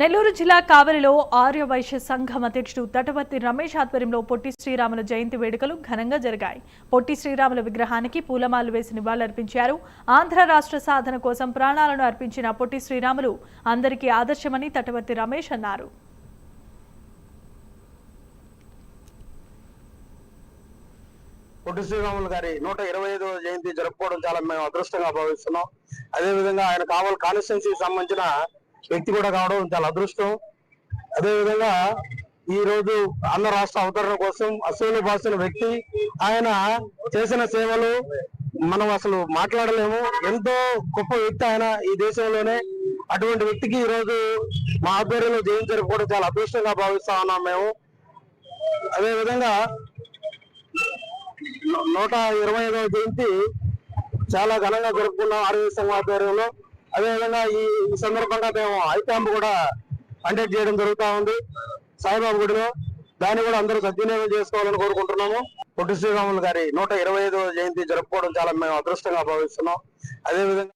నెల్లూరు జిల్లా కావలిలో ఆర్య వైశ్య సంఘం అధ్యక్షుడు తటవర్తి రమేష్ ఆధ్వర్యంలో పొట్టి శ్రీరాముల జయంతి వేడుకలు ఘనంగా జరిగాయి. పొట్టి శ్రీరాముల విగ్రహానికి పూలమాలు వేసి నివాళులర్పించారు. ఆంధ్ర రాష్ట్ర సాధన కోసం ప్రాణాలను అర్పించిన పొట్టి శ్రీరాములు అందరికీ ఆదర్శమని తటవర్తి రమేష్ అన్నారు. పొట్టి శ్రీరాములు గారి నూట ఇరవై ఐదవ జయంతి జరుపుకోవడం చాలా మేము అదృష్టంగా భావిస్తున్నాం. అదే విధంగా ఆయన కావాలి కాన్స్టిట్యున్సీకి సంబంధించిన వ్యక్తి కూడా కావడం చాలా అదృష్టం. అదేవిధంగా ఈ రోజు ఆంధ్ర రాష్ట్ర అవతరణ కోసం అసూలు బాసిన వ్యక్తి ఆయన చేసిన సేవలు మనం అసలు మాట్లాడలేము. ఎంతో గొప్ప వ్యక్తి ఆయన ఈ దేశంలోనే. అటువంటి వ్యక్తికి ఈ రోజు మా ఆధ్వర్యంలో జయంతి జరుపుకోవడం చాలా అదృష్టంగా భావిస్తా ఉన్నాం మేము. అదేవిధంగా నూట ఇరవై ఐదవ జయంతి చాలా ఘనంగా జరుపుకున్నాం ఆరోగ్య సంఘం ఆధ్వర్యంలో. అదేవిధంగా ఈ ఈ సందర్భంగా మేము ఐ క్యాంప్ కూడా కండక్ట్ చేయడం జరుగుతూ ఉంది. సాయిబాబు గుడిలో దాన్ని కూడా అందరూ సద్వినియోగం చేసుకోవాలని కోరుకుంటున్నాము. పొట్టి శ్రీరాములు గారి నూట ఇరవై ఐదవ జయంతి జరుపుకోవడం చాలా మేము అదృష్టంగా భావిస్తున్నాం. అదేవిధంగా